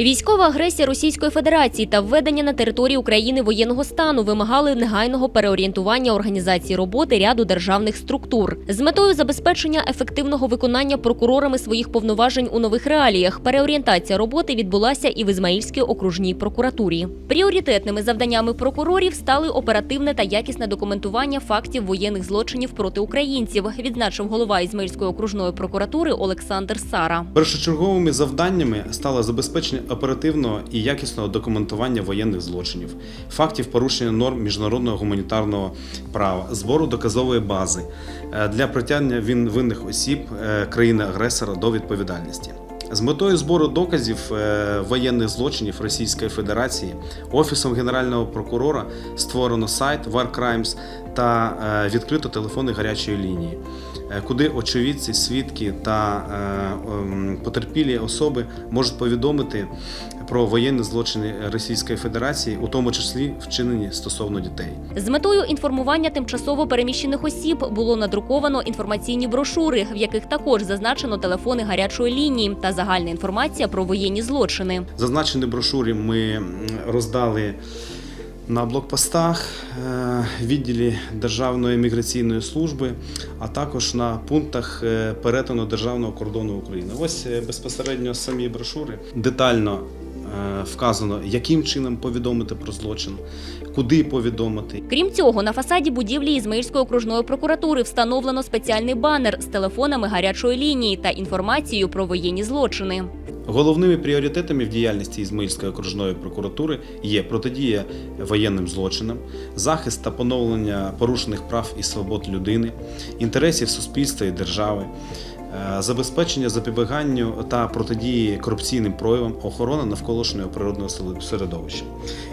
Військова агресія Російської Федерації та введення на території України воєнного стану вимагали негайного переорієнтування організації роботи ряду державних структур з метою забезпечення ефективного виконання прокурорами своїх повноважень у нових реаліях. Переорієнтація роботи відбулася і в Ізмаїльській окружній прокуратурі. Пріоритетними завданнями прокурорів стали оперативне та якісне документування фактів воєнних злочинів проти українців, відзначив голова Ізмаїльської окружної прокуратури Олександр Сара. Першочерговими завданнями стало забезпечення оперативного і якісного документування воєнних злочинів, фактів порушення норм міжнародного гуманітарного права, збору доказової бази е, для притягнення винних осіб е, країни-агресора до відповідальності. З метою збору доказів е, воєнних злочинів Російської Федерації Офісом Генерального прокурора створено сайт War Crimes та е, відкрито телефони гарячої лінії, е, куди очевидці, свідки та ем, потерпілі особи можуть повідомити про воєнні злочини Російської Федерації, у тому числі вчинені стосовно дітей. З метою інформування тимчасово переміщених осіб було надруковано інформаційні брошури, в яких також зазначено телефони гарячої лінії та загальна інформація про воєнні злочини. Зазначені брошури ми роздали на блокпостах, е, відділі Державної міграційної служби, а також на пунктах е, перетину державного кордону України. Ось е, безпосередньо самі брошури детально вказано, яким чином повідомити про злочин, куди повідомити, Крім цього, на фасаді будівлі Ізмаїльської окружної прокуратури встановлено спеціальний банер з телефонами гарячої лінії та інформацією про воєнні злочини. Головними пріоритетами в діяльності Ізмаїльської окружної прокуратури є протидія воєнним злочинам, захист та поновлення порушених прав і свобод людини, інтересів суспільства і держави, е, забезпечення запобіганню та протидії корупційним проявам, охорона навколишнього природного середовища.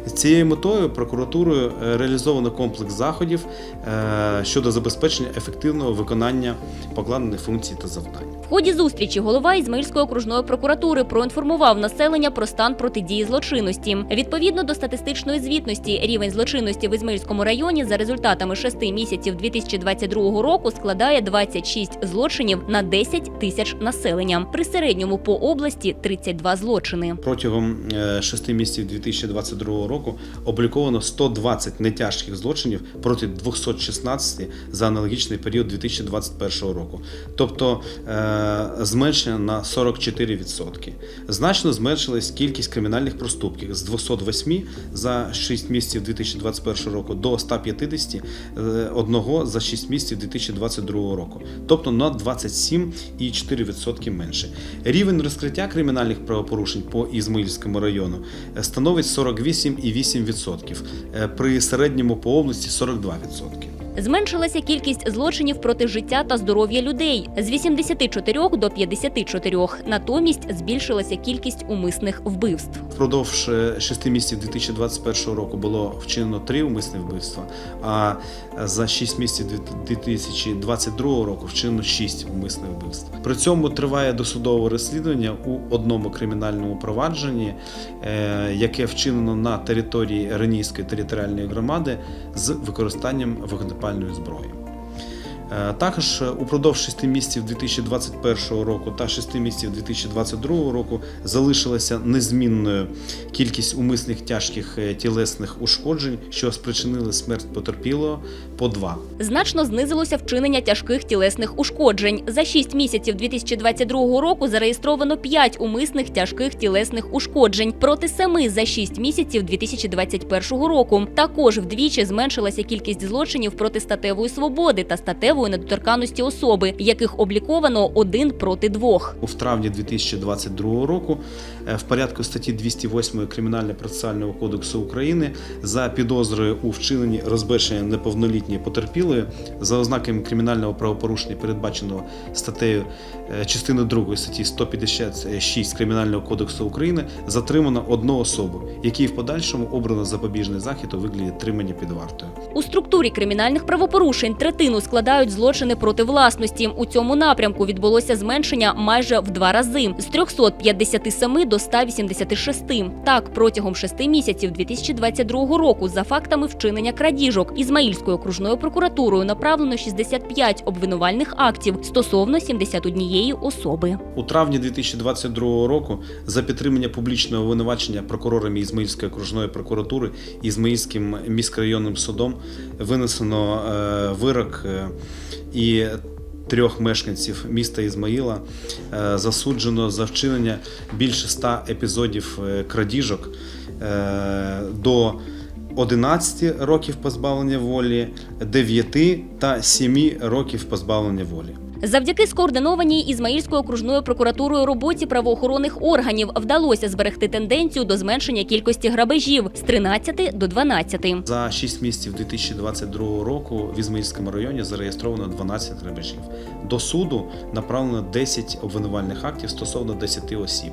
З цією метою прокуратурою е, реалізовано комплекс заходів е, щодо забезпечення ефективного виконання покладених функцій та завдань. В ході зустрічі голова Ізмаїльської окружної прокуратури проінформував населення про стан протидії злочинності. Відповідно до статистичної звітності, рівень злочинності в Ізмаїльському районі за результатами шести місяців 2022 року складає 26 злочинів на 10 тисяч населення. При середньому по області 32 злочини. Протягом е, шести місяців 2022 року обліковано 120 нетяжких злочинів проти 216 за аналогічний період 2021 року, тобто е, зменшення на 44%. Значно зменшилась кількість кримінальних проступків з 208 за 6 місяців 2021 року до 150 е, за 6 місяців 2022 року, тобто на 27,4% менше. Рівень розкриття кримінальних правопорушень по Ізмаїльському району е, становить 48,8%, е, при середньому по області 42%. Зменшилася кількість злочинів проти життя та здоров'я людей з 84 до 54. Натомість збільшилася кількість умисних вбивств. Впродовж 6 місяців 2021 року було вчинено 3 умисні вбивства, а за 6 місяців 2022 року вчинено 6 умисних вбивств. При цьому триває досудове розслідування у одному кримінальному провадженні, е, яке вчинено на території Ренійської територіальної громади з використанням вогнепальної зброї. Е, Також упродовж 6 місяців 2021 року та 6 місяців 2022 року залишилася незмінною кількість умисних тяжких е, тілесних ушкоджень, що спричинили смерть потерпілого по 2. Значно знизилося вчинення тяжких тілесних ушкоджень. За 6 місяців 2022 року зареєстровано 5 умисних тяжких тілесних ушкоджень проти 7 за 6 місяців 2021 року. Також вдвічі зменшилася кількість злочинів проти статевої свободи та статевої недоторканності особи, яких обліковано один проти двох. У травні 2022 року е, в порядку статті 208 Кримінально-процесуального кодексу України за підозрою у вчиненні розбещення неповнолітньої потерпілої за ознаками кримінального правопорушення, передбаченого статтею е, частини 2 статті 156 Кримінального кодексу України, затримано одну особу, якій в подальшому обрано запобіжний захід у вигляді тримання під вартою. У структурі кримінальних правопорушень третину складають виявляють злочини проти власності. У цьому напрямку відбулося зменшення майже в два рази з 357 до 186. Так, протягом шести місяців 2022 року за фактами вчинення крадіжок Ізмаїльською окружною прокуратурою направлено 65 обвинувальних актів стосовно 71 особи. У травні 2022 року за підтримання публічного винувачення прокурорами Ізмаїльської окружної прокуратури Ізмаїльським міськрайонним судом винесено е, вирок е, і трьох мешканців міста Ізмаїла е, засуджено за вчинення більше ста епізодів е, крадіжок е, до 11 років позбавлення волі, 9 та 7 років позбавлення волі. Завдяки скоординованій Ізмаїльською окружною прокуратурою роботі правоохоронних органів вдалося зберегти тенденцію до зменшення кількості грабежів з 13 до 12. За 6 місяців 2022 року в Ізмаїльському районі зареєстровано 12 грабежів. До суду направлено 10 обвинувальних актів стосовно 10 осіб.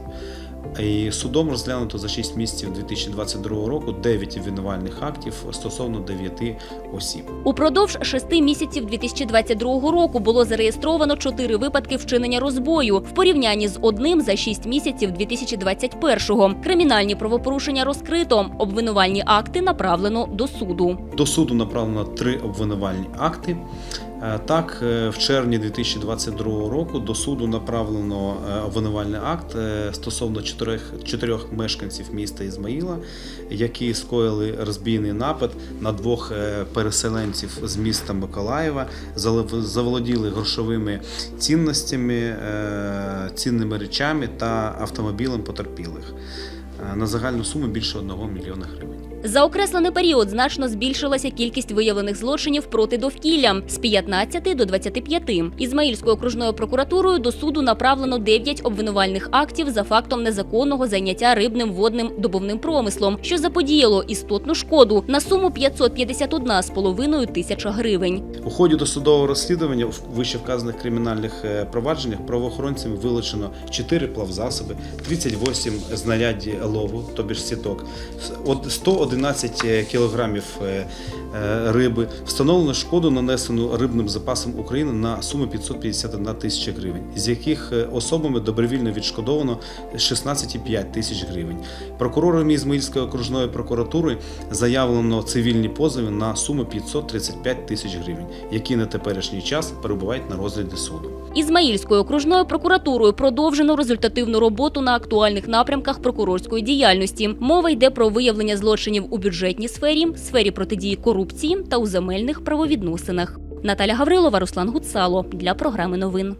І судом розглянуто за 6 місяців 2022 року 9 обвинувальних актів стосовно 9 осіб. Упродовж шести місяців 2022 року було зареєстровано чотири випадки вчинення розбою в порівнянні з одним за шість місяців 2021-го. Кримінальні правопорушення розкрито, обвинувальні акти направлено до суду. До суду направлено три обвинувальні акти. Е, Так, е, в червні 2022 року до суду направлено е, обвинувальний акт стосовно чотирьох, чотирьох мешканців міста Ізмаїла, які скоїли розбійний напад на двох переселенців з міста Миколаєва, заволоділи грошовими цінностями, цінними речами та автомобілем потерпілих на загальну суму більше 1 мільйона гривень. За окреслений період значно збільшилася кількість виявлених злочинів проти довкілля з 15 до 25. Ізмаїльською окружною прокуратурою до суду направлено 9 обвинувальних актів за фактом незаконного зайняття рибним водним добувним промислом, що заподіяло істотну шкоду на суму 551,5 тисяча гривень. У ході досудового розслідування в вищевказаних кримінальних е, провадженнях правоохоронцями вилучено 4 плавзасоби, 38 знарядді лову, тобі ж сіток, 101 11 е, кілограмів е, е, риби. Встановлено шкоду, нанесену рибним запасом України на суму 551 тисяча гривень, з яких особами добровільно відшкодовано 16,5 тисяч гривень. Прокурорами Ізмаїльської окружної прокуратури заявлено цивільні позови на суму 535 тисяч гривень, які на теперішній час перебувають на розгляді суду. Ізмаїльською окружною прокуратурою продовжено результативну роботу на актуальних напрямках прокурорської діяльності. Мова йде про виявлення злочинів у бюджетній сфері, сфері протидії корупції та у земельних правовідносинах. Наталя Гаврилова, Руслан Гуцало для програми новин.